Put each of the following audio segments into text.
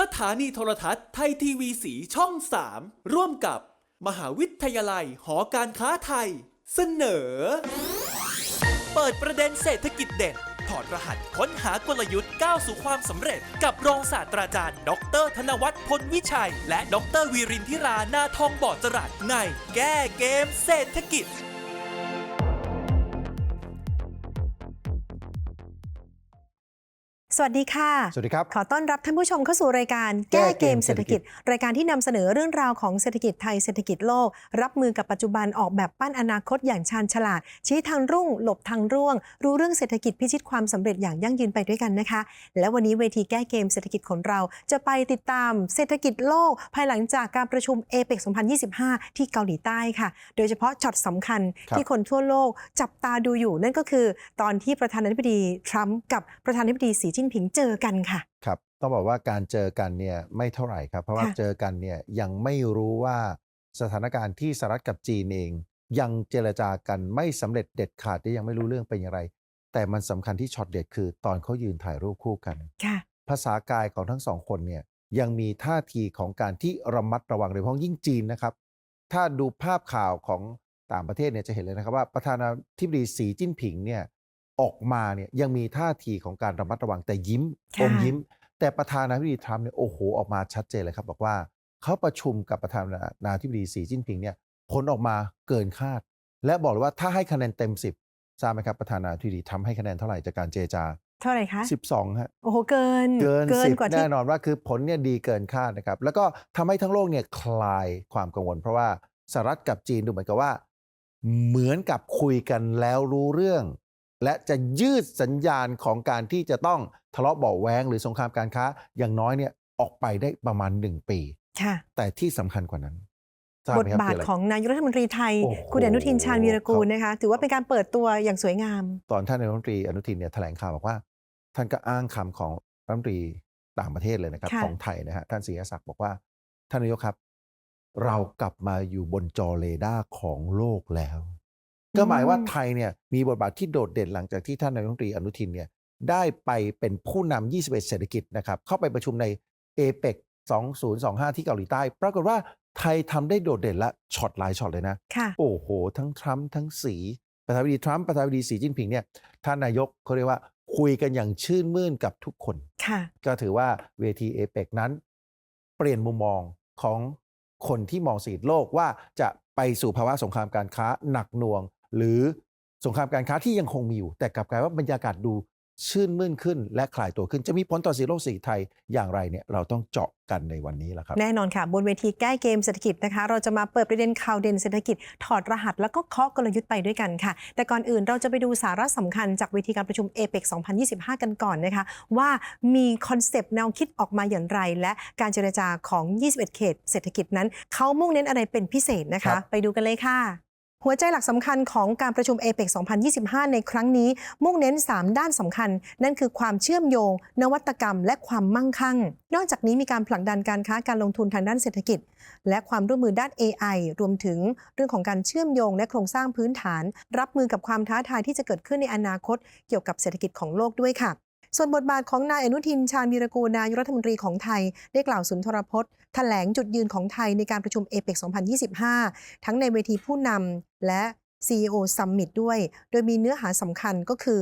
สถานีโทรทัศน์ไทยทีวีสีช่อง 3 ร่วมกับ มหาวิทยาลัยหอการค้าไทย เสนอ เปิดประเด็นเศรษฐกิจเด่นถอดรหัสค้นหากลยุทธ์ก้าวสู่ความสำเร็จ กับรองศาสตราจารย์ ดร ธนวัฒน์พลวิชัย และดรวีรินทิรานาทองบอดจรัสในแก้เกมเศรษฐกิจ สวัสดีค่ะ สวัสดีครับ ขอต้อนรับท่านผู้ชมเข้าสู่รายการแก้เกมเศรษฐกิจ รายการที่นำเสนอเรื่องราวของเศรษฐกิจไทยเศรษฐกิจโลก รับมือกับปัจจุบันออกแบบปั้นอนาคตอย่างชาญฉลาด ชี้ทางรุ่ง หลบทางร่วง รู้เรื่องเศรษฐกิจพิชิตความสำเร็จอย่างยั่งยืนไปด้วยกันนะคะ และวันนี้เวทีแก้เกมเศรษฐกิจของเรา จะไปติดตามเศรษฐกิจโลก ภายหลังจากการประชุมเอเปก2025 ที่เกาหลีใต้ค่ะ โดยเฉพาะช็อตสำคัญครับที่คนทั่วโลกจับตาดูอยู่นั่นก็คือ ตอนที่ประธานาธิบดีทรัมป์กับประธานาธิบดีสีจิ้นผิงเจอกันค่ะ ครับ ต้องบอกว่าการเจอกันเนี่ยไม่เท่าไหร่ครับ เพราะว่าค่ะเจอกันเนี่ยยังไม่รู้ว่าสถานการณ์ที่สหรัฐกับจีนเอง ยังเจรจากันไม่สำเร็จเด็ดขาดที่ยังไม่รู้เรื่องเป็นอย่างไร แต่มันสำคัญที่ช็อตเด็ดคือ ตอนเขายืนถ่ายรูปคู่กันค่ะภาษากายของทั้งสองคนเนี่ยยังมีท่าทีของการที่ระมัดระวังโดยเฉพาะยิ่งจีนนะครับ ถ้าดูภาพข่าวของต่างประเทศเนี่ยจะเห็นเลยนะครับว่าประธานาธิบดีสีจิ้นผิงเนี่ย ออกมาเนี่ยยังมีท่าทีของการระมัดระวังแต่ยิ้มค่ะอมยิ้ม แต่ประธานาธิบดีทรัมป์เนี่ยโอ้โหออกมาชัดเจนเลยครับ บอกว่าเขาประชุมกับประธานาธิบดีสีจิ้นผิงเนี่ยผลออกมาเกินคาด และบอกเลยว่าถ้าให้คะแนนเต็ม 10ทราบไหมครับประธานาธิบดีทรัมป์ให้คะแนนเท่าไหร่จากการเจรจา เท่าไหร่คะ12ฮะโอ้โหเกินเกินสิบกว่าที่แน่นอนว่าคือผลเนี่ยดีเกินคาดนะครับแล้วก็ทำให้ทั้งโลกเนี่ยคลายความกังวล เพราะว่าสหรัฐกับจีนดูเหมือนกับว่า เหมือนกับคุยกันแล้วรู้เรื่อง และจะยืดสัญญาณของการที่จะต้องทะเลาะเบาะแวงหรือสงครามการค้าอย่างน้อยเนี่ยออกไปได้ประมาณ 1 ปี ค่ะแต่ที่สำคัญกว่านั้นทราบไหทมครับบาทคืออะไรของนายกรัฐมนตรีไทย โอ้โหคุณอนุทินชาญวีรกูลครับนะคะ ถือว่าเป็นการเปิดตัวอย่างสวยงาม ตอนท่านนายกรัฐมนตรีอนุทินเนี่ยแถลงข่าวบอกว่า ท่านก็อ้างคำของรัฐมนตรีต่างประเทศเลยนะครับ ค่ะ ของไทยนะฮะท่านศรีศักดิ์บอกว่า ท่านนายกครับ เรากลับมาอยู่บนจอเรดาร์ของโลกแล้ว ก็หมายว่าไทยเนี่ยมีบทบาทที่โดดเด่นหลังจากที่ท่านนายกรัฐมนตรีอนุทินเนี่ยได้ไปเป็นผู้นำ21 เศรษฐกิจนะครับเข้าไปประชุมในเอเปก2025 ที่เกาหลีใต้ ปรากฏว่าไทยทำได้โดดเด่นและช็อตหลายช็อตเลยนะค่ะโอ้โห ทั้งทรัมป์ทั้งสีประธานาธิบดีทรัมป์ประธานาธิบดีสีจิ้นผิงเนี่ยท่านนายกเขาเรียกว่าคุยกันอย่างชื่นมื่นกับทุกคนค่ะก็ถือว่าเวทีเอเปกนั้น เปลี่ยนมุมมองของคนที่มองเศรษฐกิจโลกว่าจะไปสู่ภาวะสงครามการค้าหนักหน่วง หรือสงครามการค้าที่ยังคงมีอยู่ แต่กลับกลายว่าบรรยากาศดูชื่นมื่นขึ้น และคลายตัวขึ้นจะมีผลต่อเศรษฐกิจโลกเศรษฐกิจไทยอย่างไรเนี่ยเราต้องเจาะกันในวันนี้แหละครับ แน่นอนค่ะ บนเวทีแก้เกมเศรษฐกิจนะคะ เราจะมาเปิดประเด็นข่าวเด่นเศรษฐกิจ ถอดรหัสแล้วก็เคาะกลยุทธ์ไปด้วยกันค่ะ แต่ก่อนอื่นเราจะไปดูสาระสำคัญจากเวทีการประชุมเอเปก2025 กันก่อนนะคะ ว่ามีคอนเซปต์แนวคิดออกมาอย่างไร และการเจรจาของ 21 เขต เศรษฐกิจนั้นเขามุ่งเน้นอะไรเป็นพิเศษนะคะ ไปดูกันเลยค่ะ หัวใจหลักสำคัญของการประชุมเอเปก2025 ในครั้งนี้ มุ่งเน้น 3 ด้านสำคัญ นั่นคือความเชื่อมโยง นวัตกรรม และความมั่งคั่ง นอกจากนี้มีการผลักดันการค้าการลงทุนทางด้านเศรษฐกิจ และความร่วมมือด้าน AI รวมถึงเรื่องของการเชื่อมโยง และโครงสร้างพื้นฐาน รับมือกับความท้าทายที่จะเกิดขึ้นในอนาคต เกี่ยวกับเศรษฐกิจของโลกด้วยค่ะ ส่วนบทบาทของนายอนุทินชาญวีรกูลนายรัฐมนตรีของไทย ได้กล่าวสุนทรพจน์แถลงจุดยืนของไทยในการประชุมเอเปก2025 ทั้งในเวทีผู้นำและ CEO Summit ด้วย โดยมีเนื้อหาสำคัญก็คือ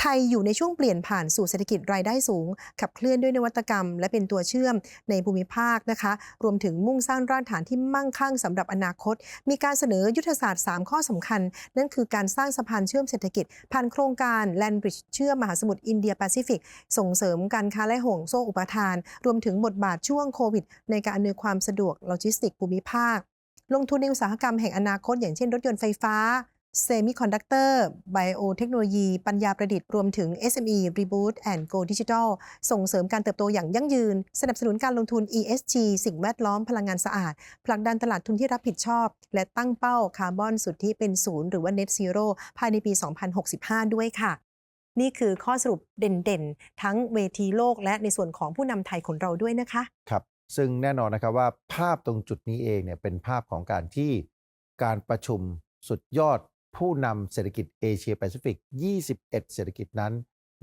ไทยอยู่ในช่วงเปลี่ยนผ่านสู่เศรษฐกิจรายได้สูง ขับเคลื่อนด้วยนวัตกรรม และเป็นตัวเชื่อมในภูมิภาคนะคะ รวมถึงมุ่งสร้างรากฐานที่มั่งคั่งสำหรับอนาคต มีการเสนอยุทธศาสตร์ 3 ข้อสำคัญ นั่นคือการสร้างสะพานเชื่อมเศรษฐกิจ ผ่านโครงการแลนบริดจ์เชื่อมมหาสมุทรอินเดียแปซิฟิกส่งเสริมการค้าและห่วงโซ่อุปทาน รวมถึงบทบาทช่วงโควิด ในการอำนวยความสะดวกโลจิสติกภูมิภาค ลงทุนในอุตสาหกรรมแห่งอนาคต อย่างเช่นรถยนต์ไฟฟ้า เซมิคอนดักเตอร์ไบโอเทคโนโลยี ปัญญาประดิษฐ์รวมถึง SME Reboot and Go Digital ส่งเสริมการเติบโตอย่างยั่งยืน สนับสนุนการลงทุน ESG สิ่งแวดล้อมพลังงานสะอาด ผลักดันตลาดทุนที่รับผิดชอบ และตั้งเป้าคาร์บอนสุทธิเป็นศูนย์หรือว่า Net Zero ภายในปี 2065 ด้วยค่ะ นี่คือข้อสรุปเด่นๆ ทั้งเวทีโลกและในส่วนของผู้นำไทยของเราด้วยนะคะ ครับ ซึ่งแน่นอนนะครับว่าภาพตรงจุดนี้เองเนี่ยเป็นภาพของการที่การประชุมสุดยอด ผู้นำเศรษฐกิจเอเชียแปซิฟิก 21 เศรษฐกิจนั้น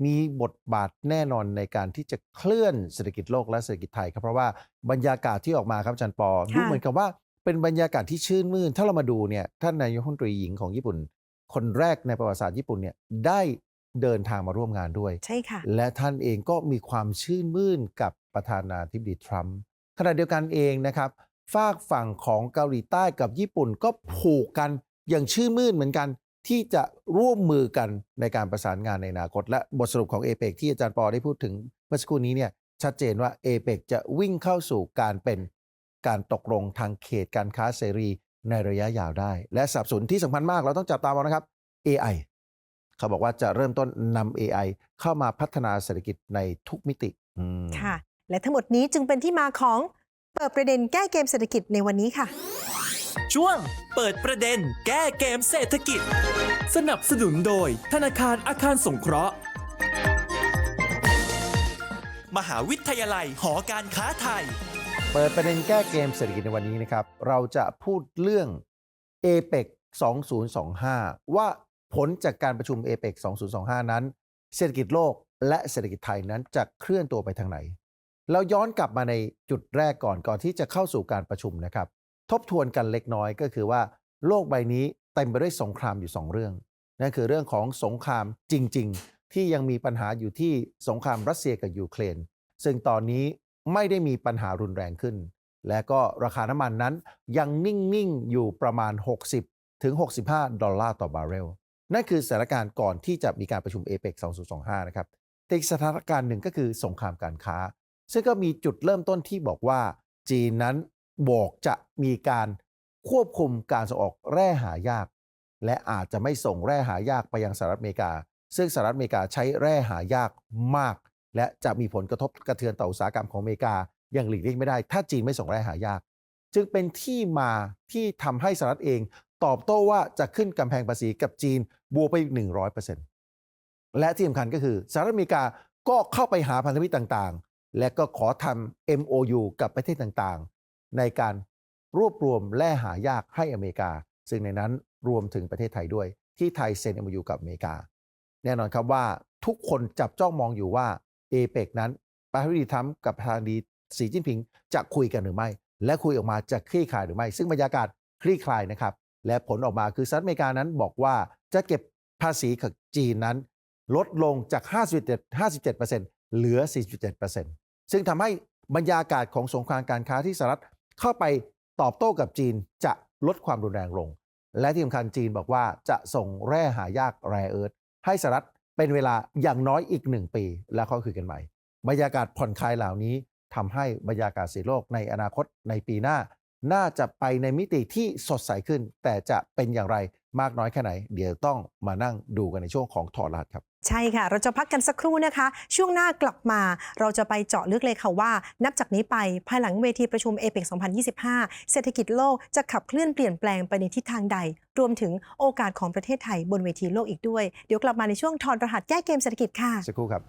มีบทบาทแน่นอนในการที่จะเคลื่อนเศรษฐกิจโลกและเศรษฐกิจไทยครับเพราะว่าบรรยากาศที่ออกมาครับอาจารย์ปอดูเหมือนกับว่าเป็นบรรยากาศที่ชื่นมื่น ถ้าเรามาดูเนี่ยท่านนายกรัฐมนตรีหญิงของญี่ปุ่น คนแรกในประวัติศาสตร์ญี่ปุ่นเนี่ยได้เดินทางมาร่วมงานด้วย ใช่ค่ะ และท่านเองก็มีความชื่นมื่นกับประธานาธิบดีทรัมป์ขณะเดียวกันเองนะครับฝากฝั่งของเกาหลีใต้กับญี่ปุ่นก็ผูกกัน อย่างชื่นมื่นเหมือนกันที่จะร่วมมือกันในการประสานงานในอนาคต และบทสรุปของเอเปกที่อาจารย์ปอได้พูดถึงเมื่อสักครู่นี้เนี่ยชัดเจนว่าเอเปกจะวิ่งเข้าสู่การเป็นการตกลงทางเขตการค้าเสรีในระยะยาวได้ และสับสนที่สำคัญมากเราต้องจับตามองนะครับ AI เขาบอกว่าจะเริ่มต้นนำ AI เข้ามาพัฒนาเศรษฐกิจในทุกมิติค่ะ และทั้งหมดนี้จึงเป็นที่มาของเปิดประเด็นแก้เกมเศรษฐกิจในวันนี้ค่ะ ช่วงเปิดประเด็นแก้เกมเศรษฐกิจ สนับสนุนโดยธนาคารอาคารสงเคราะห์ มหาวิทยาลัยหอการค้าไทย เปิดประเด็นแก้เกมเศรษฐกิจในวันนี้นะครับ เราจะพูดเรื่อง APEC 2025 ว่าผลจากการประชุม APEC 2025 นั้น เศรษฐกิจโลกและเศรษฐกิจไทยนั้นจะเคลื่อนตัวไปทางไหน เราย้อนกลับมาในจุดแรกก่อนก่อนที่จะเข้าสู่การประชุมนะครับ ทบทวนกันเล็กน้อยก็คือว่า โลกใบนี้เต็มไปด้วยสงครามอยู่ 2 เรื่อง นั่นคือเรื่องของสงครามจริง ๆ ที่ยังมีปัญหาอยู่ที่สงครามรัสเซียกับยูเครน ซึ่งตอนนี้ไม่ได้มีปัญหารุนแรงขึ้น และก็ราคาน้ำมันนั้นยังนิ่ง ๆ อยู่ประมาณ 60 ถึง 65 ดอลลาร์ต่อบาร์เรล นั่นคือสถานการณ์ก่อนที่จะมีการประชุมเอเปก2025 นะครับแต่อีกสถานการณ์หนึ่งก็คือสงครามการค้า ซึ่งก็มีจุดเริ่มต้นที่บอกว่าจีนนั้น บอกจะมีการควบคุมการส่งออกแร่หายาก และอาจจะไม่ส่งแร่หายากไปยังสหรัฐอเมริกา ซึ่งสหรัฐอเมริกาใช้แร่หายากมาก และจะมีผลกระทบกระเทือนต่ออุตสาหกรรมของอเมริกาอย่างหลีกเลี่ยงไม่ได้ ถ้าจีนไม่ส่งแร่หายาก จึงเป็นที่มาที่ทำให้สหรัฐเอง ตอบโต้ว่าจะขึ้นกำแพงภาษีกับจีนบวกไปอีก100%และที่สำคัญก็คือสหรัฐอเมริกาก็เข้าไปหาพันธมิตรต่างๆ และก็ขอทำ MOU กับประเทศต่างๆ ในการรวบรวมแร่หายากให้อเมริกา ซึ่งในนั้นรวมถึงประเทศไทยด้วย ที่ไทยเซ็น MOU กับอเมริกา แน่นอนครับว่าทุกคนจับจ้องมองอยู่ว่าเอเปกนั้นประธานาธิบดีทรัมกับประธานาธิบดีสีจิ้นผิงจะคุยกันหรือไม่ และคุยออกมาจะคลี่คลายหรือไม่ ซึ่งบรรยากาศคลี่คลายนะครับ และผลออกมาคือสหรัฐอเมริกานั้นบอกว่าจะเก็บภาษีกับจีนนั้น ลดลงจาก 57 57%เหลือ 47%ซึ่งทำให้บรรยากาศของสงครามการค้าที่สหรัฐ เข้าไปตอบโต้กับจีนจะลดความรุนแรงลง และที่สำคัญจีนบอกว่าจะส่งแร่หายากแร่เอิร์ธให้สหรัฐเป็นเวลาอย่างน้อยอีกหนึ่งปี แล้วเขาคุยกันใหม่ บรรยากาศผ่อนคลายเหล่านี้ทำให้บรรยากาศสีโลกในอนาคตในปีหน้า น่าจะไปในมิติที่สดใสขึ้น แต่จะเป็นอย่างไร มากน้อยแค่ไหน เดี๋ยวต้องมานั่งดูกันในช่วงของถอดรหัสครับ ใช่ค่ะ เราจะพักกันสักครู่นะคะ ช่วงหน้ากลับมาเราจะไปเจาะลึกเลยค่ะว่า นับจากนี้ไปภายหลังเวทีประชุมเอเปก2025 เศรษฐกิจโลกจะขับเคลื่อนเปลี่ยนแปลงไปในทิศทางใด รวมถึงโอกาสของประเทศไทยบนเวทีโลกอีกด้วย เดี๋ยวกลับมาในช่วงถอดรหัสแก้เกมเศรษฐกิจค่ะสักครู่ครับ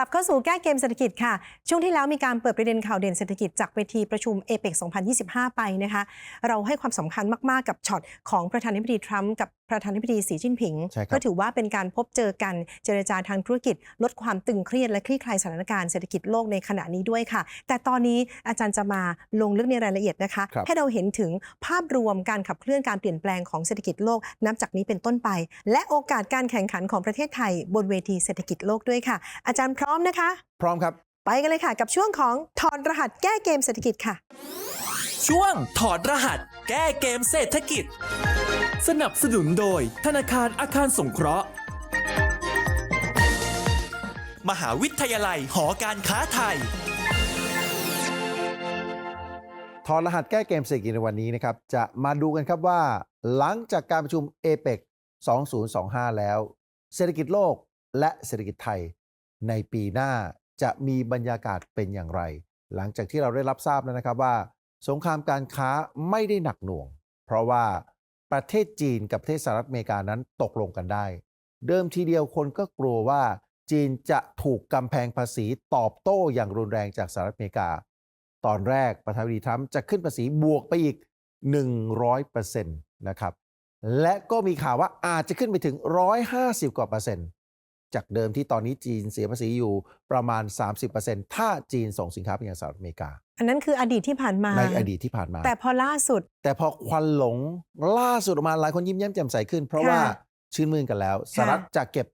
ลับเข้าสู่แก้เกมเศรษฐกิจค่ะ ช่วงที่แล้วมีการเปิดประเด็นข่าวเด่นเศรษฐกิจจากเวทีประชุมเอเปก2025 ไปนะคะ เราให้ความสำคัญมาก ๆ กับช็อตของประธานาธิบดีทรัมป์กับ ประธานาธิบดีสีจิ้นผิงใช่ครับก็ถือว่าเป็นการพบเจอกันเจรจาทางธุรกิจ ลดความตึงเครียดและคลี่คลายสถานการณ์เศรษฐกิจโลกในขณะนี้ด้วยค่ะ แต่ตอนนี้อาจารย์จะมาลงลึกในรายละเอียดนะคะครับให้เราเห็นถึงภาพรวมการขับเคลื่อนการเปลี่ยนแปลงของเศรษฐกิจโลกนับจากนี้เป็นต้นไป และโอกาสการแข่งขันของประเทศไทย บนเวทีเศรษฐกิจโลกด้วยค่ะ อาจารย์พร้อมนะคะ พร้อมครับ ไปกันเลยค่ะ กับช่วงของถอดรหัสแก้เกมเศรษฐกิจค่ะ ช่วงถอดรหัส แก้เกมเศรษฐกิจ สนับสนุนโดย ธนาคารอาคารสงเคราะห์ มหาวิทยาลัยหอการค้าไทย ถอดรหัสแก้เกมเศรษฐกิจในวันนี้นะครับ จะมาดูกันครับว่า หลังจากการประชุมเอเปก2025 แล้ว เศรษฐกิจโลกและเศรษฐกิจไทย ในปีหน้าจะมีบรรยากาศเป็นอย่างไร หลังจากที่เราได้รับทราบแล้วนะครับว่า สงครามการค้าไม่ได้หนักหน่วง เพราะว่า ประเทศจีนกับประเทศสหรัฐอเมริกานั้นตกลงกันได้ เดิมทีเดียวคนก็กลัวว่าจีนจะถูกกำแพงภาษีตอบโต้อย่างรุนแรงจากสหรัฐอเมริกา ตอนแรกประธานาธิบดีทรัมป์จะขึ้นภาษีบวกไปอีก 100%นะครับและก็มีข่าวว่าอาจจะขึ้นไปถึง 150 กว่าเปอร์เซ็นต์ จากเดิมที่ตอนนี้จีนเสียภาษีอยู่ประมาณ 30%ถ้าจีนส่งสินค้าไปยังสหรัฐอเมริกา อันนั้นคืออดีตที่ผ่านมา ในอดีตที่ผ่านมา แต่พอล่าสุด แต่พอควันหลงล่าสุดออกมาหลายคนยิ้มแย้มแจ่มใสขึ้น เพราะค่ะว่าชื่นมื่นกันแล้วสหรัฐจะเก็บ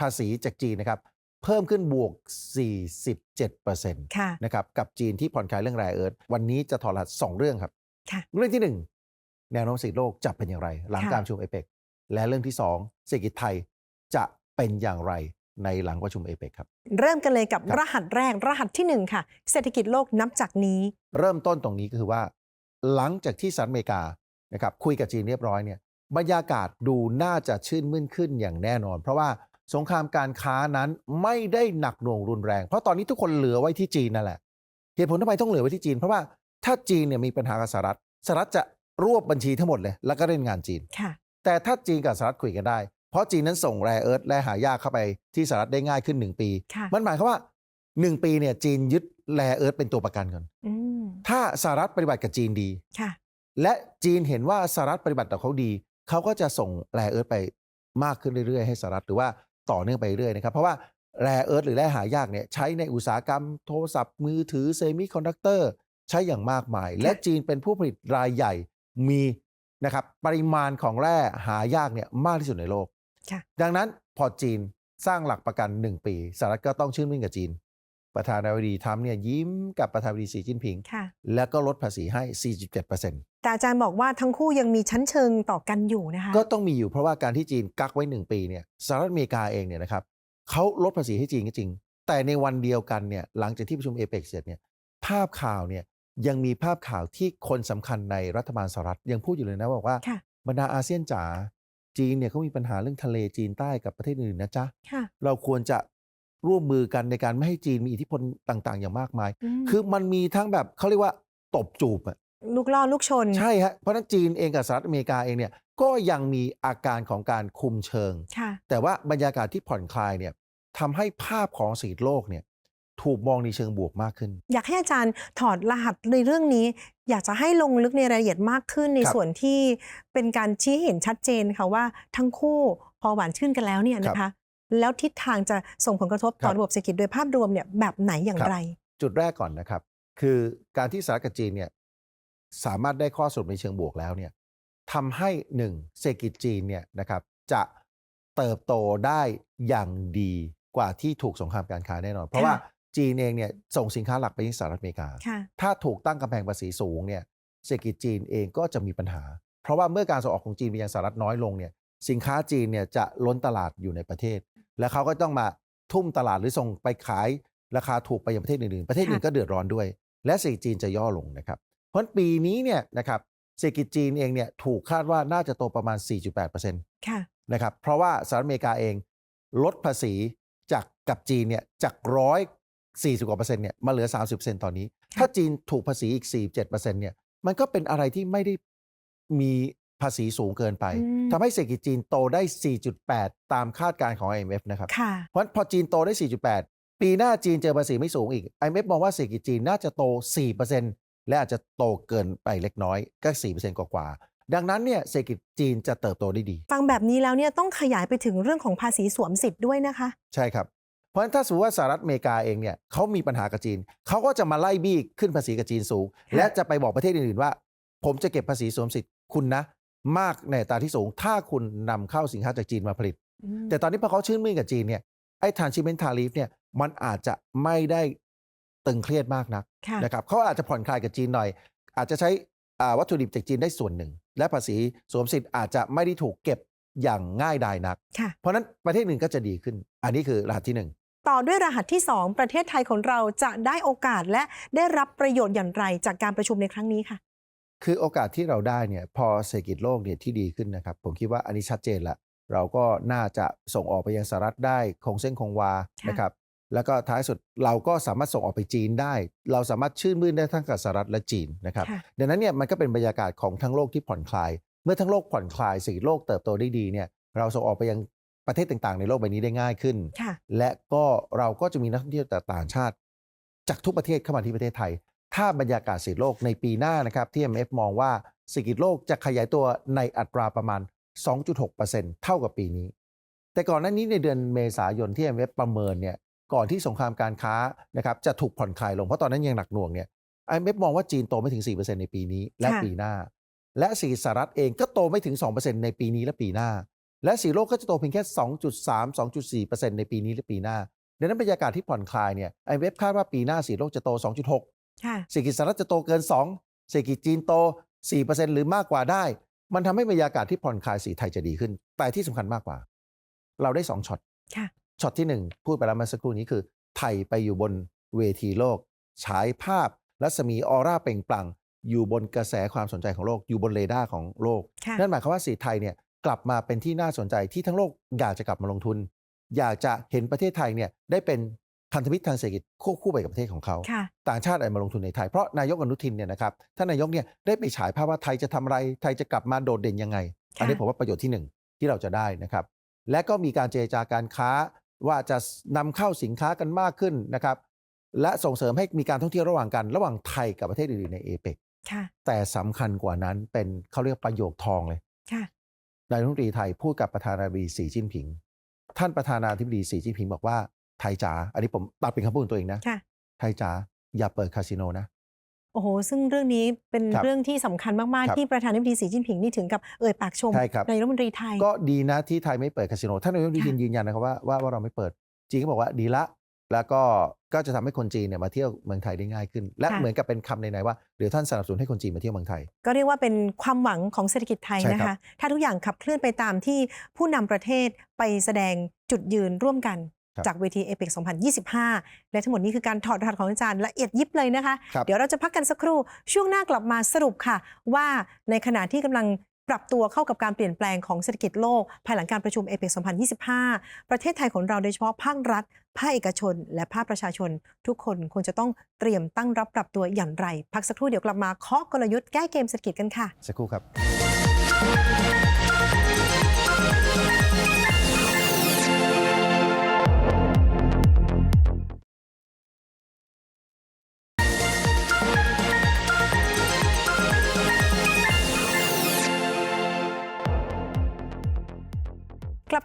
ภาษีจากจีนนะครับ เพิ่มขึ้นบวก 47%ค่ะนะครับกับจีนที่ผ่อนคลายเรื่องแร่เอิร์ธวันนี้จะถอดรหัสสองเรื่องครับค่ะเรื่องที่ 1 แนวโน้มเศรษฐกิจโลกจะเป็นอย่างไร หลังค่ะการประชุมเอเปกและเรื่องที่ 2 เศรษฐกิจไทยจะเป็นอย่างไรในหลังประชุมเอเปกครับ เริ่มกันเลยกับครับรหัสแรกรหัสที่หนึ่งค่ะ เศรษฐกิจโลกนับจากนี้ เริ่มต้นตรงนี้ก็คือว่า หลังจากที่สหรัฐอเมริกานะครับคุยกับจีนเรียบร้อยเนี่ยบรรยากาศดูน่าจะชื่นมื่นขึ้นอย่างแน่นอน เพราะว่าสงครามการค้านั้นไม่ได้หนักหน่วงรุนแรง เพราะตอนนี้ทุกคนเหลือไว้ที่จีนนั่นแหละเหตุผลทำไมต้องเหลือไว้ที่จีน เพราะว่าถ้าจีนเนี่ยมีปัญหากับสหรัฐสหรัฐจะรวบบัญชีทั้งหมดเลย แล้วก็เล่นงานจีนค่ะแต่ถ้าจีนกับสหรัฐคุยกันได้ เพราะจีนนั้นส่งแร่เอิร์ธและหายากเข้าไปที่สหรัฐได้ง่ายขึ้น 1 ปีค่ะมันหมายความว่า 1 ปีเนี่ยจีนยึดแร่เอิร์ธเป็นตัวประกันก่อนอืมถ้าสหรัฐปฏิบัติกับจีนดีค่ะและจีนเห็นว่าสหรัฐปฏิบัติต่อเขาดี เขาก็จะส่งแร่เอิร์ธไปมากขึ้นเรื่อยๆ ให้สหรัฐหรือว่าต่อเนื่องไปเรื่อยนะครับ เพราะว่าแร่เอิร์ธหรือแร่หายากเนี่ยใช้ในอุตสาหกรรมโทรศัพท์มือถือเซมิคอนดักเตอร์ใช้อย่างมากมาย และจีนเป็นผู้ผลิตรายใหญ่มีนะครับปริมาณของแร่หายากเนี่ยมากที่สุดในโลกค่ะ ดังนั้นพอจีนสร้างหลักประกัน 1 ปีสหรัฐก็ต้องชื่นมื่นกับจีน ประธานาธิบดีทรัมป์เนี่ยยิ้มกับประธานาธิบดีสีจิ้นผิงค่ะแล้วก็ลดภาษีให้ 47%แต่อาจารย์บอกว่าทั้งคู่ยังมีชั้นเชิงต่อกันอยู่นะคะ ก็ต้องมีอยู่เพราะว่าการที่จีนกักไว้ 1 ปีเนี่ยสหรัฐอเมริกาเองเนี่ยนะครับเขาลดภาษีให้จีนก็จริง แต่ในวันเดียวกันเนี่ยหลังจากที่ประชุมเอเปกเสร็จเนี่ยภาพข่าวเนี่ยยังมีภาพข่าวที่คนสำคัญในรัฐบาลสหรัฐยังพูดอยู่เลยนะบอกว่าค่ะบรรดาอาเซียนจ๋า จีนเนี่ยเขามีปัญหาเรื่องทะเลจีนใต้กับประเทศอื่นๆนะจ๊ะค่ะ เราควรจะร่วมมือกันในการไม่ให้จีนมีอิทธิพลต่าง ๆ อย่างมากมายมคือมันมีทั้งแบบเขาเรียกว่าตบจูบอะลูกล่อลูกชน ใช่ฮะเพราะฉะนั้นจีนเองกับสหรัฐอเมริกาเองเนี่ยก็ยังมีอาการของการคุมเชิง ค่ะ แต่ว่าบรรยากาศที่ผ่อนคลายเนี่ยทำให้ภาพของเศรษฐกิจโลกเนี่ย ถูกมองในเชิงบวกมากขึ้น อยากให้อาจารย์ถอดรหัสในเรื่องนี้ อยากจะให้ลงลึกในรายละเอียดมากขึ้นในครับส่วนที่เป็นการชี้ให้เห็นชัดเจนค่ะว่าทั้งคู่พอหวานชื่นกันแล้วเนี่ยนะคะ แล้วทิศทางจะส่งผลกระทบต่อครับระบบเศรษฐกิจโดยภาพรวมเนี่ยแบบไหนอย่างครับไร จุดแรกก่อนนะครับ คือการที่สหรัฐกับจีนเนี่ยสามารถได้ข้อสรุปในเชิงบวกแล้วเนี่ยทำให้หนึ่งเศรษฐกิจจีนเนี่ยนะครับจะเติบโตได้อย่างดีกว่าที่ถูกสงครามการค้าแน่นอน เพราะว่า จีนเองเนี่ยส่งสินค้าหลักไปยังสหรัฐอเมริกาค่ะถ้าถูกตั้งกำแพงภาษีสูงเนี่ยเศรษฐกิจจีนเองก็จะมีปัญหา เพราะว่าเมื่อการส่งออกของจีนไปยังสหรัฐน้อยลงเนี่ยสินค้าจีนเนี่ยจะล้นตลาดอยู่ในประเทศ แล้วเขาก็ต้องมาทุ่มตลาดหรือส่งไปขายราคาถูกไปยังประเทศอื่นๆ ประเทศอื่นค่ะก็เดือดร้อนด้วย และเศรษฐกิจจีนจะย่อลงนะครับ เพราะฉะนั้นปีนี้เนี่ยนะครับเศรษฐกิจจีนเองเนี่ยถูกคาดว่าน่าจะโตประมาณ 4.8%ค่ะนะครับเพราะว่าสหรัฐอเมริกาเองลดภาษีจากกับจีนเนี่ยจากร้อย สี่สิบกว่าเปอร์เซ็นต์เนี่ยมาเหลือ 30เปอร์เซ็นต์ตอนนี้ค่ะถ้าจีนถูกภาษีอีก 47เปอร์เซ็นต์เนี่ยมันก็เป็นอะไรที่ไม่ได้มีภาษีสูงเกินไปอืมทำให้เศรษฐกิจจีนโตได้ 4.8 ตามคาดการณ์ของ IMF นะครับค่ะเพราะฉะนั้นพอจีนโตได้ 4.8 ปีหน้าจีนเจอภาษีไม่สูงอีก IMF มองว่าเศรษฐกิจจีนน่าจะโต 4%และอาจจะโตเกินไปเล็กน้อยก็ 4%กว่าๆดังนั้นเนี่ยเศรษฐกิจจีนจะเติบโตได้ดี ฟังแบบนี้แล้วเนี่ยต้องขยายไปถึงเรื่องของภาษีสวมสิทธิ์ด้วยนะคะ ใช่ครับ เพราะฉะนั้นถ้าสมมติว่าสหรัฐอเมริกาเองเนี่ยเขามีปัญหากับจีนเขาก็จะมาไล่บี้ขึ้นภาษีกับจีนสูงค่ะและจะไปบอกประเทศอื่นๆว่า ผมจะเก็บภาษีสวมสิทธิ์คุณนะ มากในอัตราที่สูง ถ้าคุณนำเข้าสินค้าจากจีนมาผลิตอืมแต่ตอนนี้พอเขาชื่นมื่นกับจีนเนี่ยไอ้ทานชิเมนทารีฟเนี่ยมันอาจจะไม่ได้ตึงเครียดมากนักค่ะนะครับเขาอาจจะผ่อนคลายกับจีนหน่อย อาจจะใช้อ่าวัตถุดิบจากจีนได้ส่วนหนึ่ง และภาษีสวมสิทธิ์อาจจะไม่ได้ถูกเก็บอย่างง่ายดายนักค่ะเพราะฉะนั้นประเทศหนึ่งก็จะดีขึ้น อันนี้คือรหัสที่หนึ่ง ต่อด้วยรหัสที่ 2 ประเทศไทยของเราจะได้โอกาสและได้รับประโยชน์อย่างไรจากการประชุมในครั้งนี้ค่ะ คือโอกาสที่เราได้เนี่ยพอเศรษฐกิจโลกเนี่ยที่ดีขึ้นนะครับ ผมคิดว่าอันนี้ชัดเจนละเราก็น่าจะส่งออกไปยังสหรัฐได้คงเส้นคงวาค่ะนะครับแล้วก็ท้ายสุดเราก็สามารถส่งออกไปจีนได้ เราสามารถชื่นมื่นได้ทั้งกับสหรัฐและจีนนะครับค่ะดังนั้นเนี่ยมันก็เป็นบรรยากาศของทั้งโลกที่ผ่อนคลาย เมื่อทั้งโลกผ่อนคลายเศรษฐกิจโลกเติบโตได้ดีเนี่ยเราส่งออกไปยัง ประเทศต่างๆ ในโลกใบนี้ได้ง่ายขึ้นค่ะและก็เราก็จะมีนักท่องเที่ยวจากต่างชาติ จากทุกประเทศเข้ามาที่ประเทศไทย ถ้าบรรยากาศเศรษฐกิจโลกในปีหน้านะครับที่ IMF มองว่าเศรษฐกิจโลกจะขยายตัวในอัตราประมาณ 2.6%เท่ากับปีนี้ แต่ก่อนหน้านี้ในเดือนเมษายนที่ IMF ประเมินเนี่ยก่อนที่สงครามการค้านะครับจะถูกผ่อนคลายลงเพราะตอนนั้นยังหนักหน่วงเนี่ย IMF มองว่าจีนโตไม่ถึง 4%ในปีนี้และค่ะปีหน้า และสีสหรัฐเองก็โตไม่ถึง 2%ในปีนี้และปีหน้า และสีโลกก็จะโตเพียงแค่ 2.3 2.4%ในปีนี้และปีหน้าดังนั้นบรรยากาศที่ผ่อนคลายเนี่ย IMF คาดว่าปีหน้าสีโลกจะโต 2.6ค่ะเศรษฐกิจสหรัฐจะโตเกิน 2 เศรษฐกิจจีนโต 4%หรือมากกว่าได้ มันทำให้บรรยากาศที่ผ่อนคลายสีไทยจะดีขึ้น แต่ที่สำคัญมากกว่า เราได้ 2ช็อตค่ะช็อตที่ 1 พูดไปแล้วเมื่อสักครู่นี้คือ ไทยไปอยู่บนเวทีโลก ฉายภาพรัศมีออร่าเปล่งปลั่งอยู่บนกระแสความสนใจของโลกอยู่บนเรดาร์ของโลกค่ะนั่นหมายความว่าสีไทยเนี่ย กลับมาเป็นที่น่าสนใจที่ทั้งโลกอยากจะกลับมาลงทุน อยากจะเห็นประเทศไทยเนี่ยได้เป็นพันธมิตรทางเศรษฐกิจควบคู่ไปกับประเทศของเขาค่ะต่างชาติอะไรมาลงทุนในไทย เพราะนายกอนุทินเนี่ยนะครับท่านนายกเนี่ยได้ไปฉายภาพว่าไทยจะทำอะไร ไทยจะกลับมาโดดเด่นยังไงค่ะอันนี้ผมว่าประโยชน์ที่หนึ่งที่เราจะได้นะครับ และก็มีการเจรจาการค้าว่าจะนำเข้าสินค้ากันมากขึ้นนะครับและส่งเสริมให้มีการท่องเที่ยวระหว่างกัน ระหว่างไทยกับประเทศอื่นๆในเอเปกค่ะแต่สำคัญกว่านั้นเป็นเขาเรียกประโยคทองเลยค่ะ นายกรัฐมนตรีไทยพูดกับประธานาธิบดีสีจิ้นผิง ท่านประธานาธิบดีสีจิ้นผิงบอกว่าไทยจ๋าอันนี้ผมตัดเป็นคำพูดของตัวเองนะค่ะไทยจ๋าอย่าเปิดคาสิโนนะโอ้โห ซึ่งเรื่องนี้เป็นครับเรื่องที่สำคัญมากครับๆที่ประธานาธิบดีสีจิ้นผิงนี่ถึงกับเอ่ยปากชมใช่ครับนายรัฐมนตรีไทย ก็ดีนะที่ไทยไม่เปิดคาสิโนท่านนายกรัฐมนตรีค่ะยืนยันนะครับว่าว่าว่าเราไม่เปิดจีนก็บอกว่าดีละ แล้วก็ก็จะทำให้คนจีนเนี่ยมาเที่ยวเมืองไทยได้ง่ายขึ้น และเหมือนกับเป็นคำในๆว่าเดี๋ยวท่านสนับสนุนให้คนจีนมาเที่ยวเมืองไทย ก็เรียกว่าเป็นความหวังของเศรษฐกิจไทยใช่นะครัคะบถ้าทุกอย่างขับเคลื่อนไปตามที่ผู้นำประเทศไปแสดงจุดยืนร่วมกันครับจากเวทีเอเปก2025 และทั้งหมดนี้คือการถอดรหัสของอาจารย์ละเอียดยิบเลยนะคะครับเดี๋ยวเราจะพักกันสักครู่ ช่วงหน้ากลับมาสรุปค่ะ ว่าในขณะที่กำลัง ปรับตัวเข้ากับการเปลี่ยนแปลงของเศรษฐกิจโลก ภายหลังการประชุมเอเปก2025 ประเทศไทยของเราโดยเฉพาะภาครัฐ ภาคเอกชน และภาคประชาชน ทุกคนควรจะต้องเตรียมตั้งรับปรับตัวอย่างไร พักสักครู่เดี๋ยวกลับมาเคาะกลยุทธ์แก้เกมเศรษฐกิจกันค่ะ สักครู่ครับ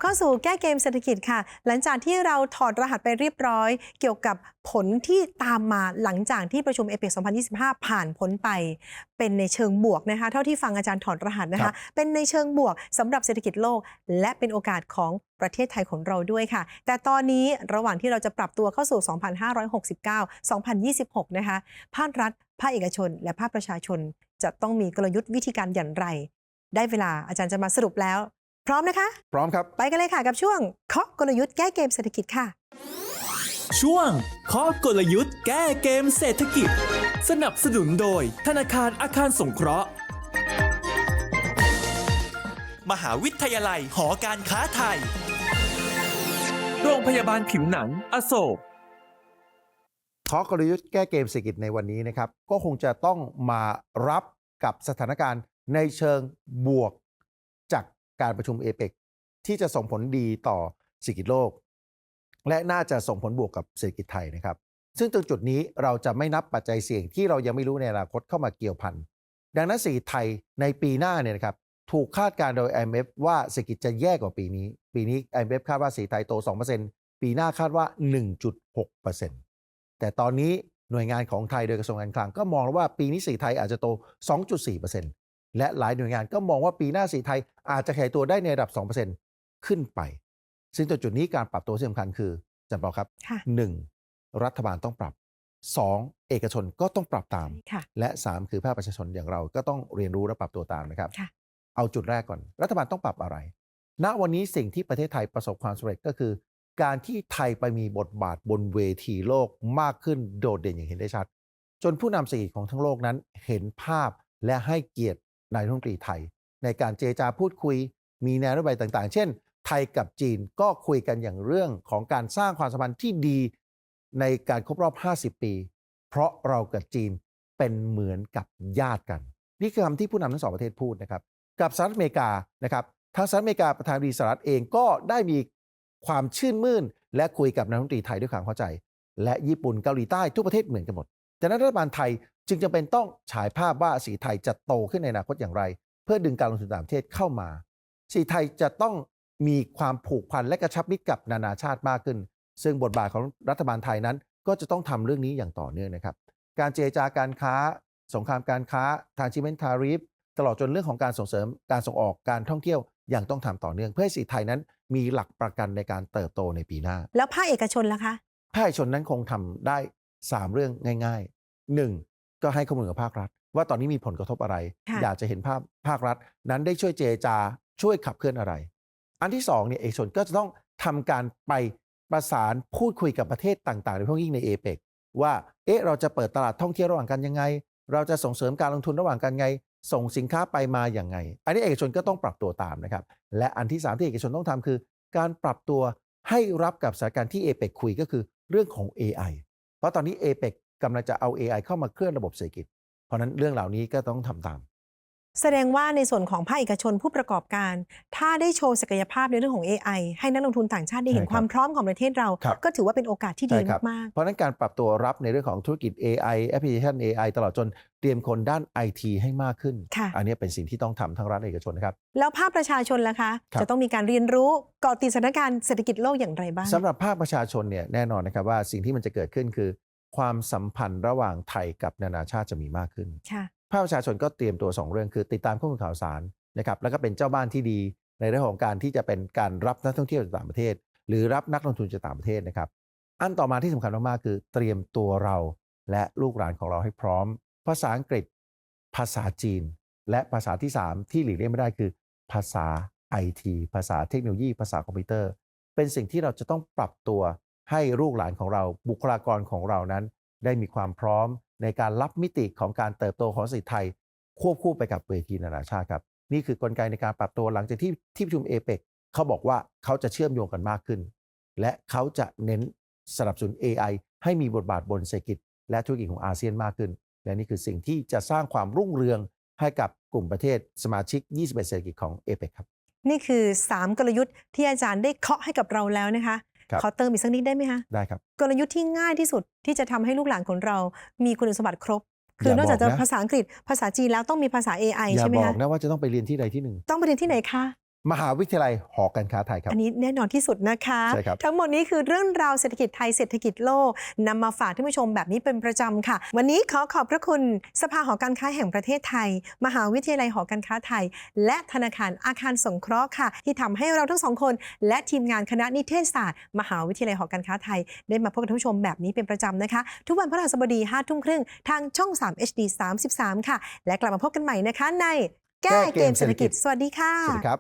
เข้าสู่แก้เกมเศรษฐกิจค่ะ หลังจากที่เราถอดรหัสไปเรียบร้อย เกี่ยวกับผลที่ตามมาหลังจากที่ประชุมเอเปก2025 ผ่านพ้นไป เป็นในเชิงบวกนะคะ เท่าที่ฟังอาจารย์ถอดรหัสนะครัคะบเป็นในเชิงบวกสำหรับเศรษฐกิจโลก และเป็นโอกาสของประเทศไทยของเราด้วยค่ะ แต่ตอนนี้ระหว่างที่เราจะปรับตัวเข้าสู่ 2569 2026 นะคะ ภาครัฐ ภาคเอกชน และภาคประชาชนจะต้องมีกลยุทธ์วิธีการอย่างไร ได้เวลาอาจารย์จะมาสรุปแล้วพ ร้อมนะคะ พร้อมครับ ไปกันเลยค่ะกับช่วงเคาะกลยุทธ์แก้เกมเศรษฐกิจค่ะ ช่วงข้อกลยุทธ์แก้เกมเศรษฐกิจ สนับสนุนโดย ธนาคารอาคารสงเคราะห์ มหาวิทยาลัยหอการค้าไทย โรงพยาบาลผิวหนัง อโศกขอกลยุทธ์แก้เกมเศรษฐกิจในวันนี้นะครับ ก็คงจะต้องมารับกับสถานการณ์ในเชิงบวกจาก การประชุมเอเปกที่จะส่งผลดีต่อเศรษฐกิจโลก และน่าจะส่งผลบวกกับเศรษฐกิจไทยนะครับ ซึ่งตรงจุดนี้เราจะไม่นับปัจจัยเสี่ยงที่เรายังไม่รู้ในอนาคตเข้ามาเกี่ยวพันดังนั้นเศรษฐกิจไทยในปีหน้าเนี่ยนะครับถูกคาดการโดย IMF ว่าเศรษฐกิจจะแย่กว่าปีนี้ ปีนี้ IMF คาดว่าเศรษฐกิจไทยโต 2%ปีหน้าคาดว่า 1.6%แต่ตอนนี้หน่วยงานของไทยโดยกระทรวงการคลังก็มองวว่าปีนี้สีไทยอาจจะโต 2.4% และหลายหน่วยงานก็มองว่าปีหน้าสีไทยอาจจะขยายตัวได้ในระดับ 2%ขึ้นไป ซึ่งตัวจุดนี้การปรับตัวที่สำคัญคืออาจันบอกครับค่ะ 1. รัฐบาลต้องปรับ 2. เอกชนก็ต้องปรับตามค่ะและ 3 คือภาคประชาชนอย่างเราก็ต้องเรียนรู้และปรับตัวตามนะครับค่ะเอาจุดแรกก่อน รัฐบาลต้องปรับอะไร ณวันนี้สิ่งที่ประเทศไทยประสบความสำเร็จก็คือ การที่ไทยไปมีบทบาทบนเวทีโลกมากขึ้นโดดเด่นอย่างเห็นได้ชัด จนผู้นำเศรษฐกิจของทั้งโลกนั้นเห็นภาพและให้เกียรติ นายรัฐมนตรีไทย ในการเจรจาพูดคุย มีแนวนโยบายต่างๆ เช่น ไทยกับจีนก็คุยกันอย่างเรื่องของการสร้างความสัมพันธ์ที่ดีในการครบรอบ 50 ปี เพราะเรากับจีนเป็นเหมือนกับญาติกัน นี่คือคำที่ผู้นำทั้งสองประเทศพูดนะครับ กับสหรัฐอเมริกานะครับทางสหรัฐอเมริกาประธานาธิบดีสหรัฐเองก็ได้มีความชื่นมื่น และคุยกับนายรัฐมนตรีไทยด้วยความเข้าใจ และญี่ปุ่นเกาหลีใต้ทุกประเทศเหมือนกันหมด จากนั้นรัฐบาลไทยจึงจำเป็นต้องฉายภาพว่าสีไทยจะโตขึ้นในอนาคตอย่างไร เพื่อดึงการลงทุนต่างประเทศเข้ามา สีไทยจะต้องมีความผูกพันและกระชับมิตรกับนานาชาติมากขึ้น ซึ่งบทบาทของรัฐบาลไทยนั้น ก็จะต้องทำเรื่องนี้อย่างต่อเนื่องนะครับ การเจรจาการค้า สงครามการค้า ทางชิเมนทาริฟตลอดจนเรื่องของการส่งเสริมการส่งออกการท่องเที่ยวยังต้องทำต่อเนื่องเพื่อให้สีไทยนั้น มีหลักประกันในการเติบโตในปีหน้า แล้วภาคเอกชนล่ะคะภาคเอกชนนั้นคงทำได้ 3 เรื่องง่ายๆ 1. ก็ให้ข้อมูลกับภาครัฐ ว่าตอนนี้มีผลกระทบอะไรค่ะอยากจะเห็นภาพภาครัฐ นั้นได้ช่วยเจรจาช่วยขับเคลื่อนอะไร อันที่2เนี่ยเอกชนก็จะต้องทำการไปประสานพูดคุยกับประเทศต่างๆโดยเฉพาะยิ่งในเอเปกว่าเอ๊ะเราจะเปิดตลาดท่องเที่ยวระหว่างกันยังไง เราจะส่งเสริมการลงทุนระหว่างกันไง ส่งสินค้าไปมาอย่างไง อันนี้เอกชนก็ต้องปรับตัวตามนะครับ และอันที่ 3 ที่เอกชนต้องทำคือ การปรับตัวให้รับกับสถานการณ์ที่เอเปกคุยก็คือเรื่องของ AI เพราะตอนนี้เอเปกกำลังจะเอา AI เข้ามาเคลื่อนระบบเศรษฐกิจ เพราะฉะนั้นเรื่องเหล่านี้ก็ต้องทำตาม แสดงว่าในส่วนของภาคเอกชนผู้ประกอบการ ถ้าได้โชว์ศักยภาพในเรื่องของ AI ให้นักลงทุนต่างชาติได้เห็นใช่ครับความพร้อมของประเทศเราครับก็ถือว่าเป็นโอกาสที่ดีใช่ครับมากเพราะฉะนั้นการปรับตัวรับในเรื่องของธุรกิจ AI แอปพลิเคชัน AI ตลอดจนเตรียมคนด้าน IT ให้มากขึ้นค่ะอันนี้เป็นสิ่งที่ต้องทำทั้งรัฐและเอกชนนะครับๆแล้วภาคประชาชนล่ะคะครับจะต้องมีการเรียนรู้เกาะติดสถานการณ์เศรษฐกิจโลกอย่างไรบ้างสำหรับภาคประชาชนเนี่ยแน่นอนนะครับว่าสิ่งที่มันจะเกิดขึ้นคือ ความสัมพันธ์ระหว่างไทยกับนานาชาติจะมีมากขึ้นค่ะ ภาคประชาชนก็เตรียมตัว 2 เรื่องคือติดตามข้อมูลข่าวสารนะครับแล้วก็เป็นเจ้าบ้านที่ดีในเรื่องของการที่จะเป็นการรับนักท่องเที่ยวจากต่างประเทศ หรือรับนักลงทุนจากต่างประเทศนะครับ อันต่อมาที่สำคัญมากๆคือเตรียมตัวเราและลูกหลานของเราให้พร้อม ภาษาอังกฤษ ภาษาจีน และภาษาที่ 3 ที่หลีกเลี่ยงไม่ได้คือ ภาษาไอทีภาษาเทคโนโลยี ภาษาคอมพิวเตอร์ เป็นสิ่งที่เราจะต้องปรับตัวให้ลูกหลานของเราบุคลากรของเรานั้น ได้มีความพร้อม ในการรับมิติของการเติบโตของเศรษฐกิจไทย ควบคู่ไปกับเวทีนานาชาติครับ นี่คือกลไกในการปรับตัวหลังจากที่ที่ประชุมเอเปกเขาบอกว่าเขาจะเชื่อมโยงกันมากขึ้น และเขาจะเน้นสนับสนุน AI ให้มีบทบาทบนเศรษฐกิจ และธุรกิจของอาเซียนมากขึ้น และนี่คือสิ่งที่จะสร้างความรุ่งเรืองให้กับกลุ่มประเทศสมาชิก 21 เศรษฐกิจของเอเปกครับ นี่คือ 3 กลยุทธ์ที่อาจารย์ได้เคาะให้กับเราแล้วนะคะ ขอเติมอีกสักนิดได้ไหมคะได้ครับกลยุทธ์ที่ง่ายที่สุดที่จะทำให้ลูกหลานของเรา มีคุณสมบัติครบคือย่านอกจากจะบอกนะภาษาอังกฤษภาษาจีนแล้วต้องมีภาษา AI อย่าใช่ไหมบอกคะนะว่าจะต้องไปเรียนที่ใดที่หนึ่ง ต้องไปเรียนที่ไหนคะ มหาวิทยาลัยหอการค้าไทยครับ อันนี้แน่นอนที่สุดนะคะ ใช่ครับ ทั้งหมดนี้คือเรื่องราวเศรษฐกิจไทยเศรษฐกิจโลกนำมาฝากท่านผู้ชมแบบนี้เป็นประจำค่ะ วันนี้ขอขอบพระคุณสภาหอการค้าแห่งประเทศไทย มหาวิทยาลัยหอการค้าไทย และธนาคารอาคารสงเคราะห์ค่ะ ที่ทำให้เราทั้งสองคน และทีมงานคณะนิเทศศาสตร์ มหาวิทยาลัยหอการค้าไทย ได้มาพบกับท่านผู้ชมแบบนี้เป็นประจำนะคะ ทุกวันพฤหัสบดี5ทุ่มครึ่งทางช่อง 3 HD 33 ค่ะ และกลับมาพบกันใหม่นะคะในแก้เกมเศรษฐกิจ สวัสดีค่ะ สวัสดีครับ